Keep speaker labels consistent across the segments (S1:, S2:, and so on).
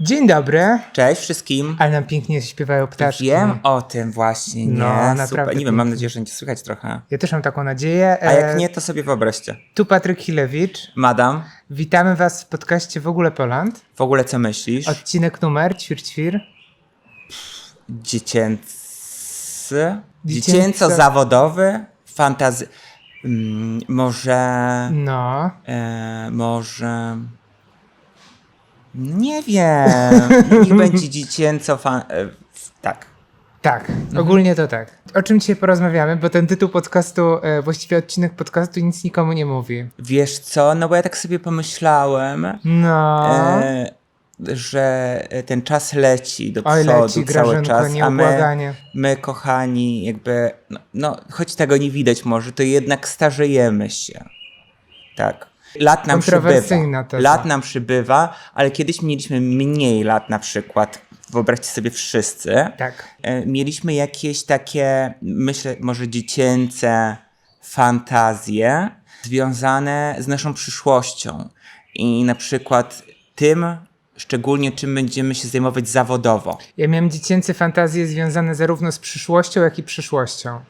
S1: Dzień dobry.
S2: Cześć wszystkim.
S1: Ale nam pięknie śpiewają ptaszki.
S2: Wiem o tym właśnie, nie?
S1: No, naprawdę
S2: Super. Nie wiem, mam nadzieję, że będzie słychać trochę.
S1: Ja też mam taką nadzieję.
S2: A jak
S1: E,
S2: nie, to sobie wyobraźcie.
S1: Tu Patryk Hilewicz.
S2: Madam,
S1: Witamy Was w podcaście W ogóle Poland.
S2: w ogóle co myślisz?
S1: Odcinek numer ćwir ćwir.
S2: Dziecięcy? Dziecięco-zawodowy? Fantazy... Mm, może...
S1: No.
S2: E, może... Nie wiem. Niech będzie dziecięco fan... E, tak.
S1: Tak, ogólnie to tak. O czym dzisiaj porozmawiamy, bo ten tytuł podcastu, e, właściwie odcinek podcastu nic nikomu nie mówi.
S2: Wiesz co? No bo ja tak sobie pomyślałem...
S1: No.
S2: e, że ten czas leci do
S1: Oj,
S2: przodu
S1: leci,
S2: cały
S1: Grażynko,
S2: czas, a my, my kochani, jakby, no, no choć tego nie widać może, to jednak starzejemy się. Tak. Lat nam przybywa.
S1: teza.
S2: Lat nam przybywa, ale kiedyś mieliśmy mniej lat na przykład. Wyobraźcie sobie wszyscy.
S1: Tak.
S2: E, Mieliśmy jakieś takie, myślę, może dziecięce fantazje związane z naszą przyszłością. I na przykład tym, szczególnie czym będziemy się zajmować zawodowo.
S1: Ja miałem dziecięce fantazje związane zarówno z przyszłością, jak i przyszłością.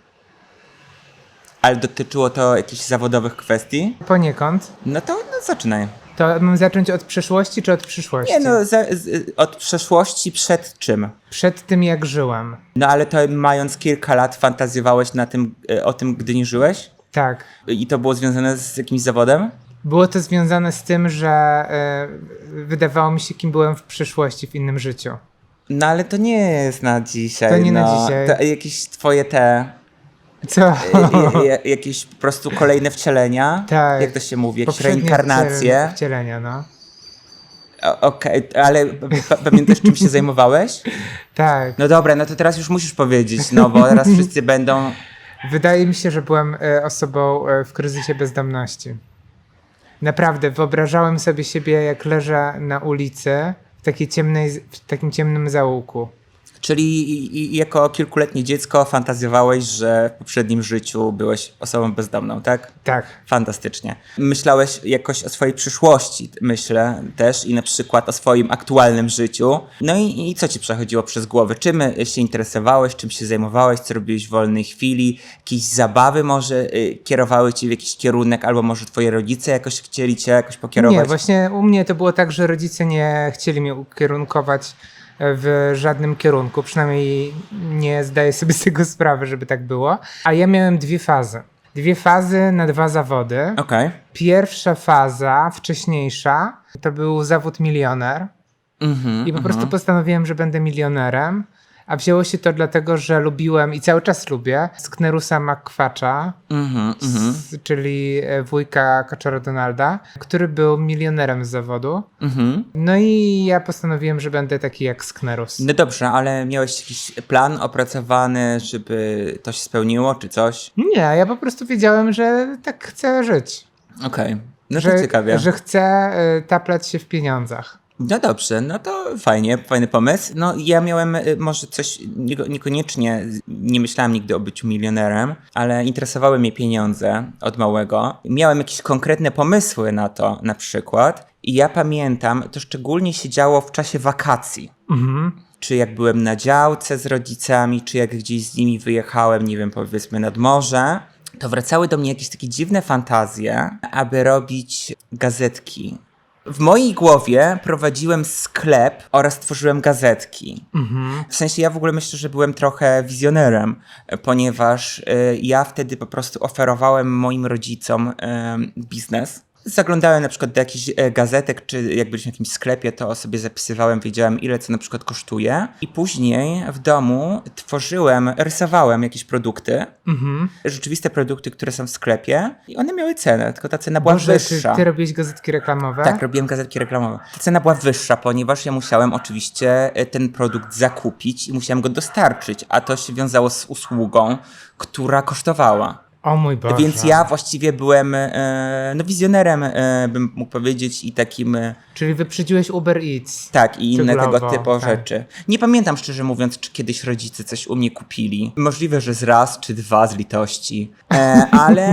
S2: Ale dotyczyło to jakichś zawodowych kwestii.
S1: Poniekąd.
S2: No to no, zaczynaj.
S1: To mam zacząć od przeszłości czy od przyszłości?
S2: Nie no, za, z, od przeszłości przed czym?
S1: Przed tym, jak żyłem.
S2: No ale to mając kilka lat fantazjowałeś na tym, e, o tym, gdy nie żyłeś?
S1: Tak.
S2: I to było związane z jakimś zawodem?
S1: Było to związane z tym, że e, wydawało mi się, kim byłem w przyszłości, w innym życiu.
S2: No ale to nie jest na dzisiaj.
S1: To nie na
S2: no.
S1: dzisiaj.
S2: To jakieś twoje te,
S1: Co?
S2: e, jakieś po prostu kolejne wcielenia?
S1: Tak.
S2: Jak to się mówi? Jakieś
S1: Poprzednie
S2: reinkarnacje?
S1: wciele- Wcielenia, no.
S2: O- Okej, ale p- pamiętasz czym się zajmowałeś?
S1: Tak.
S2: No dobra, no to teraz już musisz powiedzieć, no bo teraz wszyscy będą...
S1: Wydaje mi się, że byłem e, osobą e, w kryzysie bezdomności. Naprawdę, wyobrażałem sobie siebie, jak leżę na ulicy w, takiej ciemnej, w takim ciemnym zaułku.
S2: Czyli jako kilkuletnie dziecko fantazjowałeś, że w poprzednim życiu byłeś osobą bezdomną, tak?
S1: Tak.
S2: Fantastycznie. Myślałeś jakoś o swojej przyszłości, myślę też, i na przykład o swoim aktualnym życiu. No i, i co ci przechodziło przez głowę? Czym się interesowałeś, czym się zajmowałeś, co robiłeś w wolnej chwili? Jakieś zabawy może y, kierowały ci w jakiś kierunek, albo może twoi rodzice jakoś chcieli cię jakoś pokierować?
S1: Nie, właśnie u mnie to było tak, że rodzice nie chcieli mnie ukierunkować w żadnym kierunku. Przynajmniej nie zdaję sobie z tego sprawy, żeby tak było. A ja miałem dwie fazy. Dwie fazy na dwa zawody.
S2: Okej.
S1: Pierwsza faza, wcześniejsza, to był zawód milioner.
S2: Mhm,
S1: I po prostu postanowiłem, że będę milionerem. A wzięło się to dlatego, że lubiłem i cały czas lubię Sknerusa McQuacza,
S2: mhm, mhm,
S1: czyli e, wujka Kaczora Donalda, który był milionerem z zawodu.
S2: mhm.
S1: No i ja postanowiłem, że będę taki jak Sknerus.
S2: No dobrze, ale miałeś jakiś plan opracowany, żeby to się spełniło, czy coś?
S1: Nie, ja po prostu wiedziałem, że tak chcę żyć.
S2: Okej, no
S1: że,
S2: ciekawie.
S1: że chcę y, taplać się w pieniądzach.
S2: No dobrze, no to fajnie, fajny pomysł. No ja miałem y, może coś, nieko- niekoniecznie, nie myślałem nigdy o byciu milionerem, ale interesowały mnie pieniądze od małego. Miałem jakieś konkretne pomysły na to na przykład i ja pamiętam, to szczególnie się działo w czasie wakacji.
S1: Mhm.
S2: Czy jak byłem na działce z rodzicami, czy jak gdzieś z nimi wyjechałem, nie wiem, powiedzmy nad morze, to wracały do mnie jakieś takie dziwne fantazje, aby robić gazetki. W mojej głowie prowadziłem sklep oraz tworzyłem gazetki.
S1: Mhm.
S2: W sensie ja w ogóle myślę, że byłem trochę wizjonerem, ponieważ y, ja wtedy po prostu oferowałem moim rodzicom y, biznes. Zaglądałem na przykład do jakichś e, gazetek, czy jak byliśmy w jakimś sklepie, to sobie zapisywałem, wiedziałem ile co na przykład kosztuje. I później w domu tworzyłem, rysowałem jakieś produkty,
S1: Mhm.
S2: rzeczywiste produkty, które są w sklepie i one miały cenę, tylko ta cena była
S1: Boże,
S2: wyższa.
S1: ty robiłeś gazetki reklamowe?
S2: Tak, robiłem gazetki reklamowe. Ta cena była wyższa, ponieważ ja musiałem oczywiście e, ten produkt zakupić i musiałem go dostarczyć, a to się wiązało z usługą, która kosztowała.
S1: O mój Boże.
S2: Więc ja właściwie byłem e, no, wizjonerem, e, bym mógł powiedzieć, i takim, e,
S1: Czyli wyprzedziłeś Uber Eats.
S2: tak, i inne tego typu
S1: tak.
S2: rzeczy. Nie pamiętam szczerze mówiąc, czy kiedyś rodzice coś u mnie kupili. Możliwe, że z raz czy dwa z litości. Ale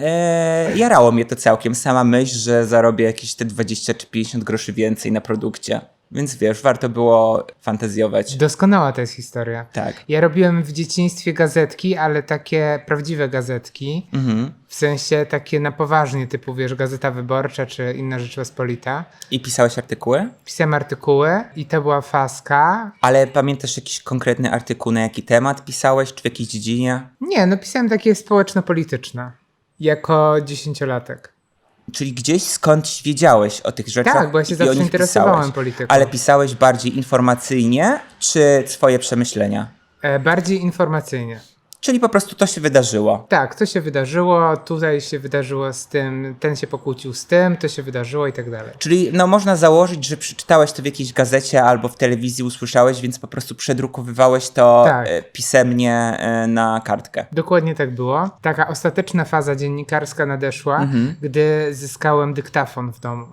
S2: e, jarało mnie to całkiem. Sama myśl, że zarobię jakieś te 20 czy 50 groszy więcej na produkcie. Więc wiesz, warto było fantazjować.
S1: Doskonała to jest historia.
S2: Tak.
S1: Ja robiłem w dzieciństwie gazetki, ale takie prawdziwe gazetki.
S2: Mhm.
S1: W sensie takie na poważnie, typu wiesz, Gazeta Wyborcza czy Inna Rzeczpospolita.
S2: I pisałeś artykuły?
S1: Pisałem artykuły i to była faska.
S2: Ale pamiętasz jakiś konkretny artykuł, na jaki temat pisałeś, czy w jakiej dziedzinie?
S1: Nie, no pisałem takie społeczno-polityczne. Jako dziesięciolatek.
S2: Czyli gdzieś skądś wiedziałeś o tych rzeczach
S1: Tak, bo ja się zawsze interesowałem
S2: pisałeś.
S1: polityką.
S2: Ale pisałeś bardziej informacyjnie, czy swoje przemyślenia?
S1: E, bardziej informacyjnie.
S2: Czyli po prostu to się wydarzyło.
S1: Tak, to się wydarzyło, tutaj się wydarzyło z tym, ten się pokłócił z tym, to się wydarzyło i tak dalej.
S2: Czyli no, można założyć, że przeczytałeś to w jakiejś gazecie albo w telewizji usłyszałeś, więc po prostu przedrukowywałeś to
S1: Tak.
S2: e, pisemnie e, na kartkę.
S1: Dokładnie tak było. Taka ostateczna faza dziennikarska nadeszła,
S2: Mhm.
S1: gdy zyskałem dyktafon w domu.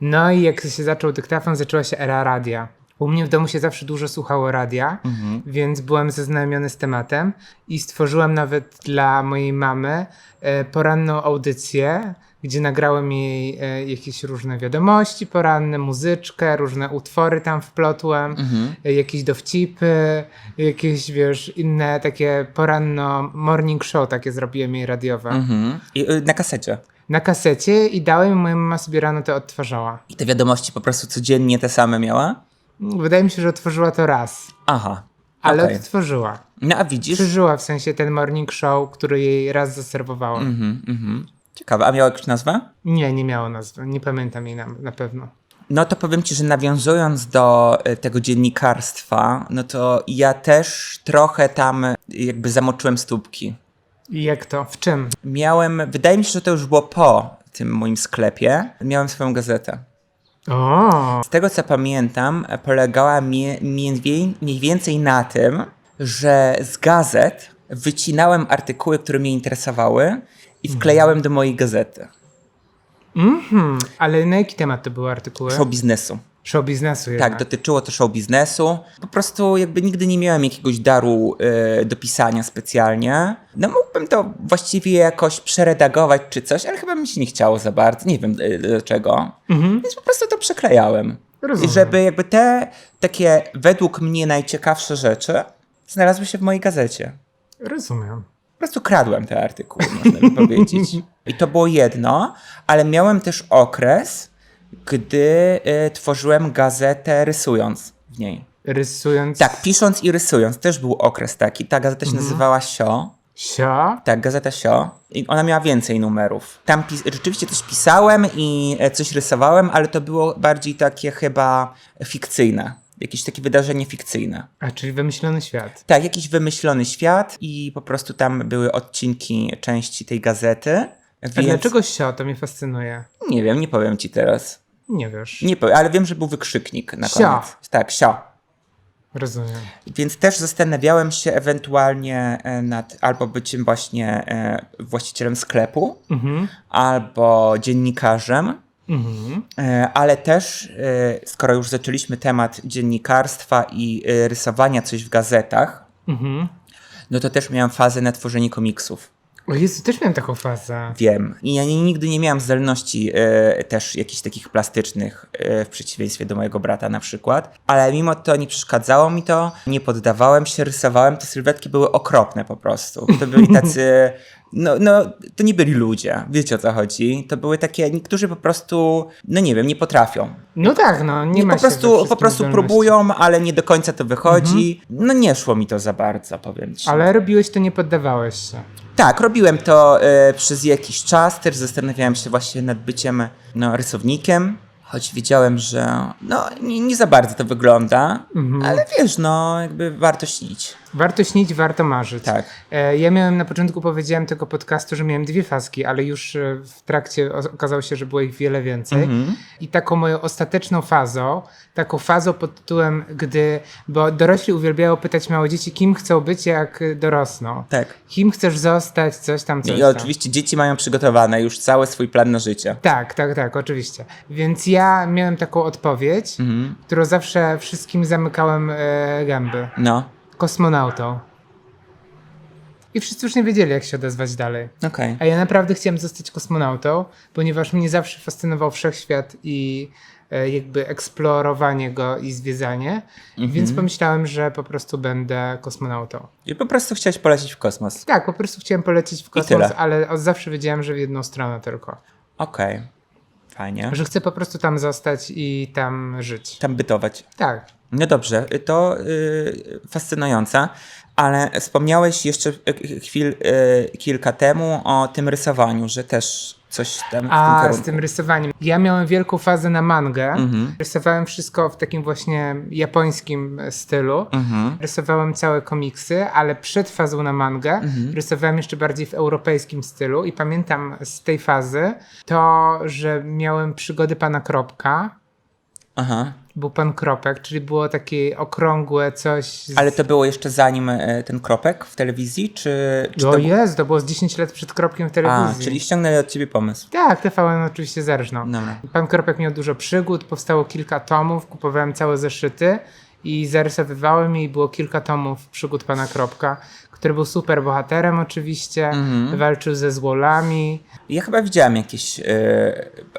S1: No i jak się zaczął dyktafon, zaczęła się era radia. U mnie w domu się zawsze dużo słuchało radia,
S2: Mhm.
S1: więc byłem zaznajomiony z tematem i stworzyłem nawet dla mojej mamy e, poranną audycję, gdzie nagrałem jej e, jakieś różne wiadomości poranne, muzyczkę, różne utwory tam wplotłem,
S2: Mhm.
S1: e, jakieś dowcipy, jakieś, wiesz, inne takie poranno morning show takie zrobiłem jej radiowe.
S2: Mhm. I, e, na kasecie.
S1: Na kasecie i dałem, moja mama sobie rano to odtwarzała.
S2: I te wiadomości po prostu codziennie te same miała?
S1: Wydaje mi się, że otworzyła to raz,
S2: Aha.
S1: ale
S2: okej.
S1: odtworzyła.
S2: No a widzisz?
S1: Przeżyła w sensie ten morning show, który jej raz zaserwowałem.
S2: Mhm, mhm. Ciekawe. A miała jakąś nazwę?
S1: Nie, nie miało nazwy, nie pamiętam jej na, na pewno.
S2: No to powiem ci, że nawiązując do e, tego dziennikarstwa, no to ja też trochę tam e, jakby zamoczyłem stópki.
S1: I jak to? W czym?
S2: Miałem, wydaje mi się, że to już było po tym moim sklepie, miałem swoją gazetę.
S1: O,
S2: Z tego co pamiętam, polegała mie, mniej, więcej na tym, że z gazet wycinałem artykuły, które mnie interesowały i wklejałem do mojej gazety.
S1: mhm. Ale na jaki temat to były artykuły?
S2: Show biznesu.
S1: Show biznesu jednak.
S2: Tak, dotyczyło to show biznesu. Po prostu jakby nigdy nie miałem jakiegoś daru e, do pisania specjalnie. No mógłbym to właściwie jakoś przeredagować czy coś, ale chyba mi się nie chciało za bardzo. Nie wiem e, dlaczego.
S1: Mhm.
S2: Więc po prostu to przeklejałem.
S1: Rozumiem.
S2: I żeby jakby te takie według mnie najciekawsze rzeczy znalazły się w mojej gazecie.
S1: Rozumiem.
S2: Po prostu kradłem te artykuły, można by powiedzieć. I to było jedno, ale miałem też okres, gdy y, tworzyłem gazetę rysując w niej.
S1: Rysując...
S2: Tak, pisząc i rysując. Też był okres taki. Ta gazeta się nazywała Sio.
S1: Sio?
S2: Tak, gazeta Sio. I ona miała więcej numerów. Tam rzeczywiście coś pisałem i e, coś rysowałem, ale to było bardziej takie chyba fikcyjne. Jakieś takie wydarzenie fikcyjne.
S1: A, czyli wymyślony świat.
S2: Tak, jakiś wymyślony świat i po prostu tam były odcinki części tej gazety.
S1: A
S2: Więc
S1: dlaczego sio? To mnie fascynuje.
S2: nie wiem, nie powiem ci teraz.
S1: Nie wiesz.
S2: Nie powiem, ale wiem, że był wykrzyknik na
S1: Sio.
S2: koniec. Tak, sio.
S1: Rozumiem.
S2: Więc też zastanawiałem się ewentualnie e, nad albo byciem właśnie e, właścicielem sklepu,
S1: Mhm.
S2: albo dziennikarzem.
S1: Mhm.
S2: E, Ale też, skoro już zaczęliśmy temat dziennikarstwa i rysowania coś w gazetach,
S1: Mhm.
S2: no to też miałem fazę na tworzenie komiksów.
S1: O Jezu, też miałem taką fazę.
S2: Wiem. I ja nigdy nie miałem zdolności e, też jakichś takich plastycznych, e, w przeciwieństwie do mojego brata na przykład. Ale mimo to nie przeszkadzało mi to, nie poddawałem się, rysowałem. Te sylwetki były okropne po prostu. To byli tacy. No, no, to nie byli ludzie, wiecie o co chodzi. To były takie, niektórzy po prostu, no nie wiem, nie potrafią.
S1: No tak, no nie
S2: Nie,
S1: ma
S2: po prostu, po prostu
S1: zdolności.
S2: próbują, ale nie do końca to wychodzi. No nie szło mi to za bardzo, powiem ci.
S1: Ale robiłeś to, nie poddawałeś się.
S2: Tak, robiłem to e, przez jakiś czas, też zastanawiałem się właśnie nad byciem no, rysownikiem, choć wiedziałem, że no, nie, nie za bardzo to wygląda,
S1: Mhm.
S2: ale wiesz, no jakby warto śnić.
S1: Warto śnić, warto marzyć.
S2: Tak.
S1: E, Ja miałem na początku powiedziałem tego podcastu, że miałem dwie faski, ale już e, w trakcie okazało się, że było ich wiele więcej.
S2: Mhm.
S1: I taką moją ostateczną fazą, taką fazą pod tytułem, gdy, bo dorośli uwielbiają pytać małe dzieci, kim chcą być, jak dorosną.
S2: Tak.
S1: Kim chcesz zostać, coś tam, coś
S2: I
S1: tam.
S2: oczywiście dzieci mają przygotowane już cały swój plan na życie.
S1: Tak, tak, tak, oczywiście. Więc ja miałem taką odpowiedź,
S2: Mhm.
S1: którą zawsze wszystkim zamykałem e, gęby.
S2: No,
S1: Kosmonautą. I wszyscy już nie wiedzieli, jak się odezwać dalej.
S2: okej.
S1: A ja naprawdę chciałem zostać kosmonautą, ponieważ mnie zawsze fascynował wszechświat i e, jakby eksplorowanie go i zwiedzanie,
S2: Mhm.
S1: więc pomyślałem, że po prostu będę kosmonautą.
S2: I po prostu chciałeś polecieć w kosmos.
S1: Tak, po prostu chciałem polecieć w kosmos, ale od zawsze wiedziałem, że w jedną stronę tylko.
S2: Okej, fajnie.
S1: Że chcę po prostu tam zostać i tam żyć.
S2: Tam bytować.
S1: Tak.
S2: No dobrze, to y, fascynujące, ale wspomniałeś jeszcze y, chwil, y, kilka temu o tym rysowaniu, że też coś tam w
S1: A z tym rysowaniem. Ja miałem wielką fazę na mangę.
S2: Mhm.
S1: Rysowałem wszystko w takim właśnie japońskim stylu.
S2: Mhm.
S1: Rysowałem całe komiksy, ale przed fazą na mangę
S2: Mhm.
S1: rysowałem jeszcze bardziej w europejskim stylu i pamiętam z tej fazy to, że miałem przygody pana Kropka.
S2: Aha.
S1: Był pan Kropek, czyli było takie okrągłe coś. Z...
S2: Ale to było jeszcze zanim e, ten kropek w telewizji, czy, czy
S1: O
S2: to...
S1: jest, to było z 10 lat przed Kropkiem w
S2: A,
S1: telewizji.
S2: czyli ściągnęli od ciebie pomysł.
S1: Tak, TVN oczywiście zerżnął.
S2: Dobra.
S1: Pan Kropek miał dużo przygód, powstało kilka tomów, kupowałem całe zeszyty i zarysowywałem i było kilka tomów przygód pana Kropka, który był super bohaterem oczywiście,
S2: Mhm.
S1: walczył ze złolami.
S2: Ja chyba widziałem jakieś e,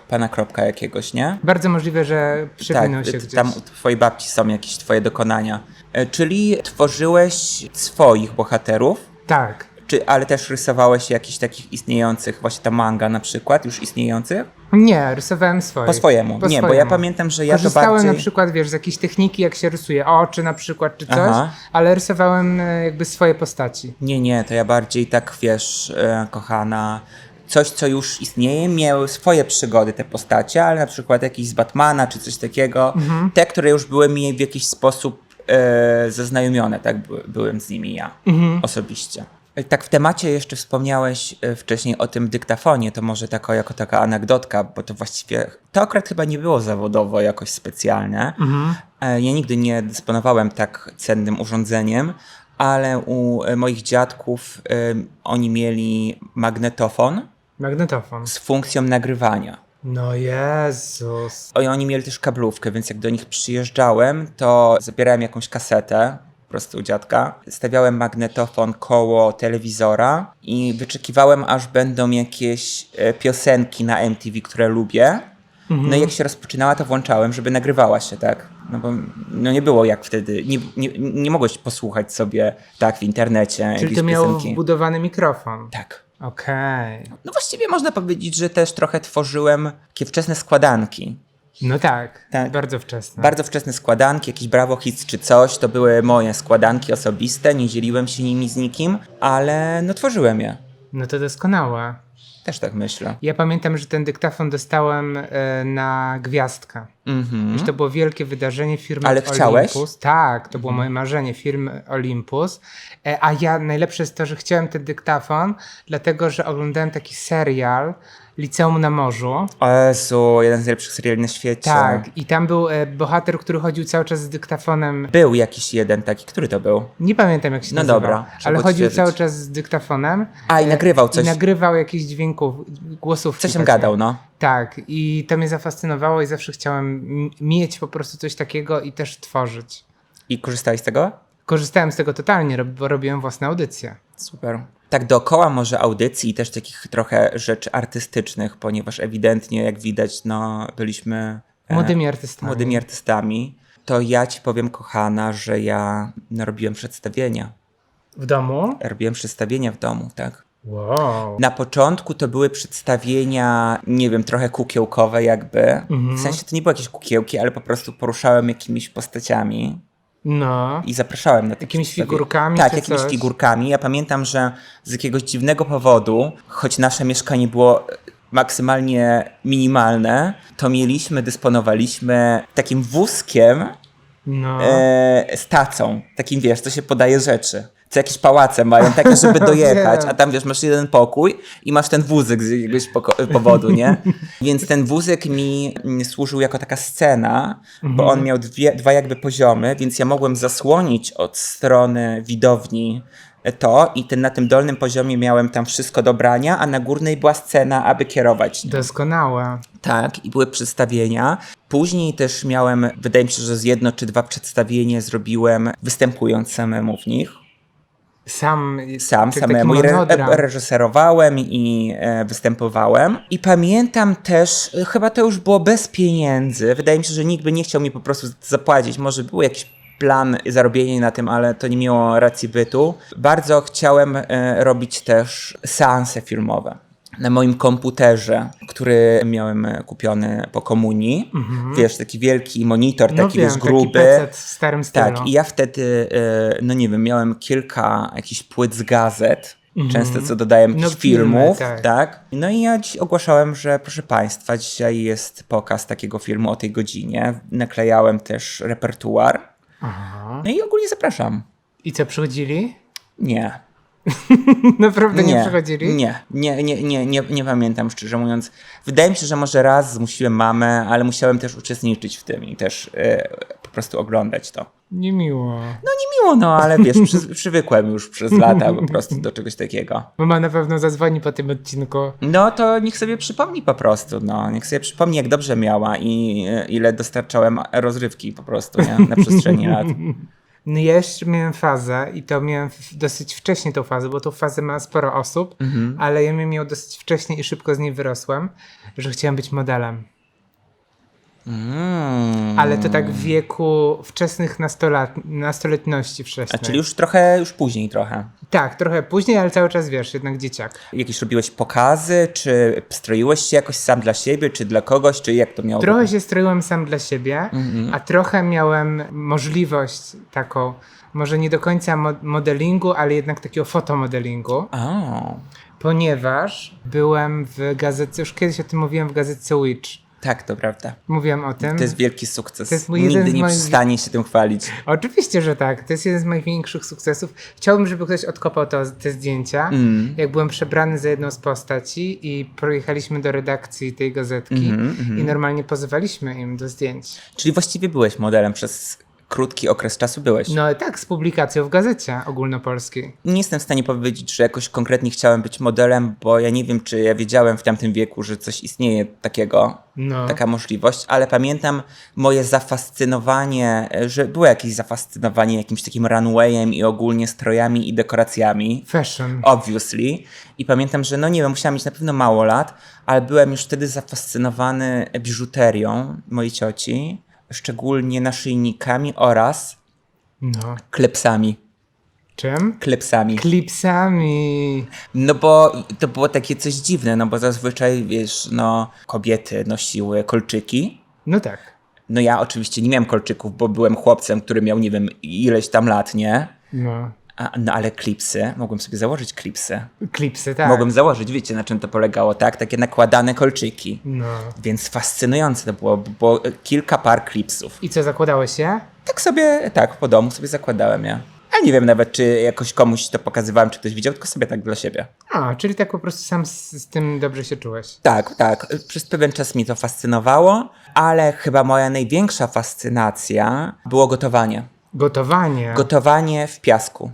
S2: pana kropka jakiegoś, nie?
S1: Bardzo możliwe, że przewinął się
S2: ty-
S1: gdzieś.
S2: tam u twojej babci są jakieś twoje dokonania. E, czyli tworzyłeś swoich bohaterów,
S1: Tak.
S2: Czy, ale też rysowałeś jakichś takich istniejących, właśnie ta manga na przykład, już istniejących?
S1: Nie, rysowałem swoje.
S2: Po swojemu.
S1: Po
S2: nie, bo
S1: swojemu.
S2: ja pamiętam, że ja to
S1: Korzystałem
S2: bardziej...
S1: na przykład, wiesz, z jakiejś techniki, jak się rysuje oczy na przykład, czy coś,
S2: Aha.
S1: ale rysowałem e, jakby swoje postaci.
S2: Nie, nie, to ja bardziej tak, wiesz, e, kochana, coś, co już istnieje, miały swoje przygody te postacie, ale na przykład jakiś z Batmana, czy coś takiego,
S1: Mhm.
S2: te, które już były mi w jakiś sposób e, zaznajomione, tak, by, byłem z nimi ja,
S1: Mhm.
S2: osobiście. Tak w temacie jeszcze wspomniałeś e, wcześniej o tym dyktafonie, to może tako, jako taka anegdotka, bo to właściwie, to akurat chyba nie było zawodowo jakoś specjalne.
S1: Mhm.
S2: E, Ja nigdy nie dysponowałem tak cennym urządzeniem, ale u e, moich dziadków oni mieli magnetofon
S1: Magnetofon.
S2: z funkcją nagrywania.
S1: No Jezus.
S2: I oni mieli też kablówkę, więc jak do nich przyjeżdżałem, to zabierałem jakąś kasetę prostu u dziadka, stawiałem magnetofon koło telewizora i wyczekiwałem, aż będą jakieś e, piosenki na MTV, które lubię. No i jak się rozpoczynała, to włączałem, żeby nagrywała się, tak? No bo no nie było jak wtedy, nie, nie, nie mogłeś posłuchać sobie tak w internecie
S1: Czyli to miało
S2: piosenki.
S1: wbudowany mikrofon.
S2: Tak.
S1: Okej.
S2: No właściwie można powiedzieć, że też trochę tworzyłem takie wczesne składanki.
S1: No tak,
S2: Tak.
S1: bardzo wczesne.
S2: Bardzo wczesne składanki, jakieś Bravo Hits czy coś, to były moje składanki osobiste, nie dzieliłem się nimi z nikim, ale no tworzyłem je.
S1: No to doskonałe.
S2: Też tak myślę.
S1: Ja pamiętam, że ten dyktafon dostałem e, na gwiazdkę.
S2: Mhm.
S1: Że to było wielkie wydarzenie firmy
S2: Ale chciałeś? Mhm.
S1: Olympus. Tak, to było moje marzenie, firmy Olympus. E, a ja, najlepsze jest to, że chciałem ten dyktafon, dlatego, że oglądałem taki serial Liceum na Morzu.
S2: O Jezu, jeden z najlepszych seriali na świecie.
S1: Tak, i tam był e, bohater, który chodził cały czas z dyktafonem.
S2: Był jakiś jeden taki, który to był?
S1: Nie pamiętam jak się
S2: No
S1: nazywał,
S2: dobra,
S1: ale chodził cały czas z dyktafonem.
S2: A, i
S1: e,
S2: nagrywał coś.
S1: I nagrywał jakieś dźwięków, głosów.
S2: Coś tam gadał, no.
S1: Tak, i to mnie zafascynowało i zawsze chciałem m- mieć po prostu coś takiego i też tworzyć.
S2: I korzystałeś z tego?
S1: Korzystałem z tego totalnie, rob- bo robiłem własne audycje.
S2: Super. Tak dookoła może audycji i też takich trochę rzeczy artystycznych, ponieważ ewidentnie, jak widać, no byliśmy e,
S1: Młodymi artystami.
S2: młodymi artystami. To ja ci powiem, kochana, że ja no, robiłem przedstawienia.
S1: W domu?
S2: Robiłem przedstawienia w domu, tak.
S1: Wow.
S2: Na początku to były przedstawienia, nie wiem, trochę kukiełkowe jakby. W sensie to nie były jakieś kukiełki, ale po prostu poruszałem jakimiś postaciami
S1: No.
S2: i zapraszałem na takie
S1: Jakimiś figurkami
S2: Tak, jakimiś
S1: coś?
S2: figurkami. Ja pamiętam, że z jakiegoś dziwnego powodu, choć nasze mieszkanie było maksymalnie minimalne, to mieliśmy, dysponowaliśmy takim wózkiem
S1: No.
S2: e, z tacą. Takim, wiesz, co się podaje rzeczy. Co jakieś pałace mają, takie, żeby dojechać, a tam, wiesz, masz jeden pokój i masz ten wózek z jakiegoś powodu, nie? Więc ten wózek mi mm, służył jako taka scena, bo on miał dwie, dwa jakby poziomy, więc ja mogłem zasłonić od strony widowni to i ten, na tym dolnym poziomie miałem tam wszystko do brania, a na górnej była scena, aby kierować.
S1: Doskonałe.
S2: Tak, i były przedstawienia. Później też miałem, wydaje mi się, że z jedno czy dwa przedstawienie zrobiłem występując samemu w nich.
S1: Sam,
S2: Sam, samemu re, reżyserowałem i e, występowałem. I pamiętam też, e, chyba to już było bez pieniędzy. Wydaje mi się, że nikt by nie chciał mi po prostu zapłacić. Może był jakiś plan zarobienia na tym, ale to nie miało racji bytu. Bardzo chciałem e, robić też seanse filmowe. Na moim komputerze, który miałem kupiony po komunii. Wiesz, taki wielki monitor,
S1: Mhm. no
S2: taki
S1: wiem,
S2: wiesz, gruby.
S1: Taki w starym stylu.
S2: Tak, i ja wtedy, e, no nie wiem, miałem kilka jakichś płyt z gazet, często co dodałem
S1: No,
S2: jakichś
S1: filmy,
S2: filmów,
S1: tak.
S2: tak. No i ja dziś ogłaszałem, że proszę Państwa, dzisiaj jest pokaz takiego filmu o tej godzinie. Naklejałem też repertuar.
S1: Aha.
S2: No i ogólnie zapraszam.
S1: I co, przychodzili?
S2: Nie.
S1: Naprawdę nie, przychodzili?
S2: Nie, nie, nie, nie, nie, nie pamiętam szczerze mówiąc. Wydaje mi się, że może raz zmusiłem mamę, ale musiałem też uczestniczyć w tym i też e, po prostu oglądać to.
S1: Niemiło.
S2: No nie miło, no ale wiesz, przy, przywykłem już przez lata po prostu do czegoś takiego.
S1: Mama na pewno zadzwoni po tym odcinku.
S2: No to niech sobie przypomni po prostu, no. Niech sobie przypomni, jak dobrze miała i e, ile dostarczałem rozrywki po prostu, nie? Na przestrzeni lat.
S1: No ja jeszcze miałem fazę i to miałem dosyć wcześnie tą fazę, bo tą fazę ma sporo osób,
S2: Mhm.
S1: ale ja miałem ją dosyć wcześnie i szybko z niej wyrosłem, że chciałem być modelem.
S2: Mm.
S1: Ale to tak w wieku wczesnych nastolat, nastoletności
S2: A
S1: wcześniej.
S2: czyli już trochę, już później trochę.
S1: Tak, trochę później, ale cały czas wiesz, jednak dzieciak.
S2: Jakieś robiłeś pokazy, czy stroiłeś się jakoś sam dla siebie, czy dla kogoś, czy jak to miało
S1: Trochę się stroiłem sam dla siebie,
S2: Mhm.
S1: a trochę miałem możliwość taką, może nie do końca mo- modelingu, ale jednak takiego fotomodelingu,
S2: O,
S1: ponieważ byłem w gazetce, już kiedyś o tym mówiłem w gazetce Witch.
S2: Tak, to prawda.
S1: Mówiłem o tym.
S2: To jest wielki sukces.
S1: To jest mój jeden
S2: Nigdy
S1: z
S2: nie
S1: moich-
S2: przestanie się tym chwalić.
S1: Oczywiście, że tak. To jest jeden z moich większych sukcesów. Chciałbym, żeby ktoś odkopał to, te zdjęcia.
S2: Mm.
S1: Jak byłem przebrany za jedną z postaci i pojechaliśmy do redakcji tej gazetki
S2: Mhm,
S1: i normalnie pozywaliśmy im do zdjęć.
S2: Czyli właściwie byłeś modelem przez krótki okres czasu byłeś.
S1: No tak, z publikacją w gazecie ogólnopolskiej.
S2: Nie jestem w stanie powiedzieć, że jakoś konkretnie chciałem być modelem, bo ja nie wiem, czy ja wiedziałem w tamtym wieku, że coś istnieje takiego,
S1: No.
S2: taka możliwość, ale pamiętam moje zafascynowanie, że było jakieś zafascynowanie jakimś takim runwayem i ogólnie strojami i dekoracjami.
S1: Fashion.
S2: Obviously. I pamiętam, że no nie wiem, musiałam mieć na pewno mało lat, ale byłem już wtedy zafascynowany biżuterią mojej cioci, szczególnie naszyjnikami oraz
S1: No.
S2: klepsami.
S1: Czym?
S2: Klepsami.
S1: Klipsami.
S2: No bo to było takie coś dziwne, no bo zazwyczaj, wiesz, no kobiety nosiły kolczyki.
S1: No tak.
S2: No ja oczywiście nie miałem kolczyków, bo byłem chłopcem, który miał, nie wiem, ileś tam lat, nie?
S1: No.
S2: A, no ale klipsy, mogłem sobie założyć klipsy.
S1: Klipsy, tak.
S2: Mogłem założyć, wiecie na czym to polegało, tak? Takie nakładane kolczyki.
S1: No.
S2: Więc fascynujące to było, bo kilka par klipsów.
S1: I co, zakładałeś się?
S2: Tak sobie, tak, po domu sobie zakładałem je. A nie wiem nawet, czy jakoś komuś to pokazywałem, czy ktoś widział, tylko sobie tak dla siebie.
S1: A, czyli tak po prostu sam z, z tym dobrze się czułeś.
S2: Tak, tak. Przez pewien czas mi to fascynowało, ale chyba moja największa fascynacja było gotowanie.
S1: Gotowanie.
S2: Gotowanie w piasku.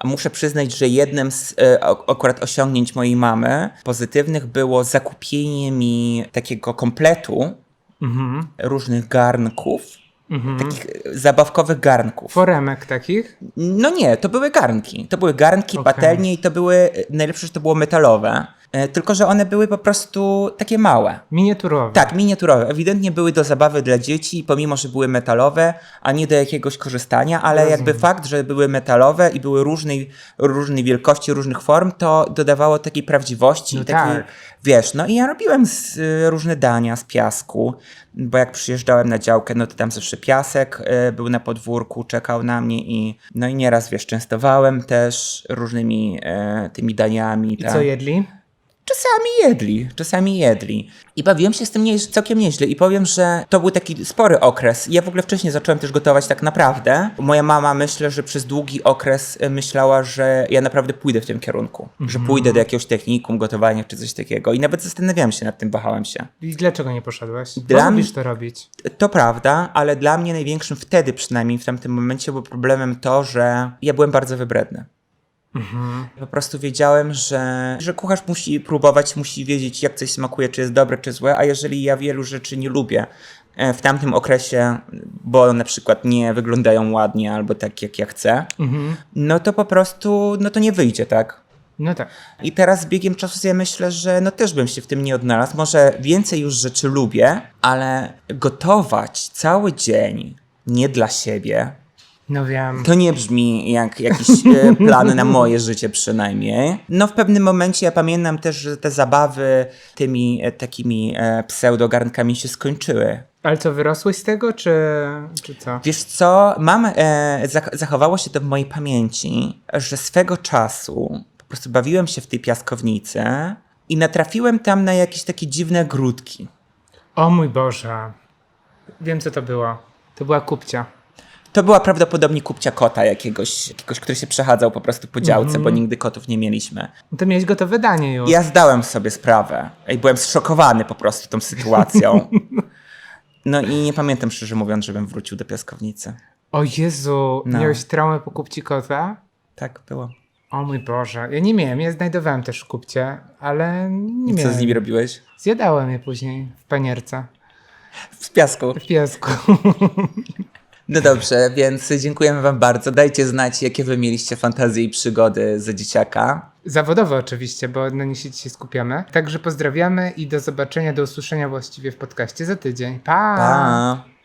S2: A muszę przyznać, że jednym z e, o- akurat osiągnięć mojej mamy pozytywnych było zakupienie mi takiego kompletu
S1: mhm.
S2: różnych garnków,
S1: Mhm.
S2: takich e, zabawkowych garnków.
S1: Foremek takich?
S2: No nie, to były garnki. To były garnki,
S1: Okej.
S2: patelnie i to były, najlepsze, że to było metalowe. E, Tylko, że one były po prostu takie małe.
S1: Miniaturowe.
S2: Tak, miniaturowe. Ewidentnie były do zabawy dla dzieci, pomimo, że były metalowe, a nie do jakiegoś korzystania, ale
S1: Rozumiem.
S2: jakby fakt, że były metalowe i były różnej, różnej wielkości, różnych form, to dodawało takiej prawdziwości.
S1: No
S2: i takiej,
S1: tak.
S2: Wiesz, no i ja robiłem z, y, różne dania z piasku, bo jak przyjeżdżałem na działkę, no to tam zawsze piasek y, był na podwórku, czekał na mnie i no i nieraz, wiesz, częstowałem też różnymi y, tymi daniami.
S1: I
S2: tak.
S1: co jedli?
S2: Czasami jedli, czasami jedli. I bawiłem się z tym nie, całkiem nieźle. I powiem, że to był taki spory okres. Ja w ogóle wcześniej zacząłem też gotować tak naprawdę. Moja mama myślę, że przez długi okres e, myślała, że ja naprawdę pójdę w tym kierunku. Że pójdę do jakiegoś technikum gotowania czy coś takiego. I nawet zastanawiałem się nad tym, wahałem się.
S1: I dlaczego nie poszedłeś? Bo
S2: Dla mnie-
S1: to robić.
S2: To prawda, ale dla mnie największym wtedy przynajmniej w tamtym momencie było problemem to, że ja byłem bardzo wybredny. Po prostu wiedziałem, że, że kucharz musi próbować, musi wiedzieć, jak coś smakuje, czy jest dobre, czy złe, a jeżeli ja wielu rzeczy nie lubię, e, w tamtym okresie, bo na przykład nie wyglądają ładnie albo tak jak ja chcę,
S1: Mhm.
S2: no to po prostu, no to nie wyjdzie, tak?
S1: No tak.
S2: I teraz z biegiem czasu sobie myślę, że no też bym się w tym nie odnalazł. Może więcej już rzeczy lubię, ale gotować cały dzień nie dla siebie,
S1: No wiem.
S2: to nie brzmi jak jakiś e, plan na moje życie przynajmniej. No w pewnym momencie ja pamiętam też, że te zabawy tymi e, takimi e, pseudogarnkami się skończyły.
S1: Ale co, wyrosłeś z tego, czy, czy co?
S2: Wiesz co, mam, e, zach- zachowało się to w mojej pamięci, że swego czasu po prostu bawiłem się w tej piaskownicy i natrafiłem tam na jakieś takie dziwne grudki.
S1: O mój Boże. Wiem, co to było. To była kupcia.
S2: To była prawdopodobnie kupcia kota jakiegoś, jakiegoś który się przechadzał po prostu po działce, bo nigdy kotów nie mieliśmy.
S1: To miałeś gotowe danie już.
S2: Ja zdałem sobie sprawę i byłem zszokowany po prostu tą sytuacją. No i nie pamiętam szczerze mówiąc, żebym wrócił do piaskownicy.
S1: O Jezu,
S2: No.
S1: miałeś traumę po kupci kota?
S2: Tak było.
S1: O mój Boże. Ja nie miałem, ja znajdowałem też kupcie, ale nie
S2: I co
S1: miałem.
S2: z nimi robiłeś?
S1: Zjadałem je później w panierce,
S2: W piasku.
S1: w piesku.
S2: No dobrze, więc dziękujemy wam bardzo. Dajcie znać, jakie wy mieliście fantazje i przygody za dzieciaka.
S1: Zawodowe oczywiście, bo na nich się dzisiaj skupiamy. Także pozdrawiamy i do zobaczenia, do usłyszenia właściwie w podcaście za tydzień. pa.
S2: Pa!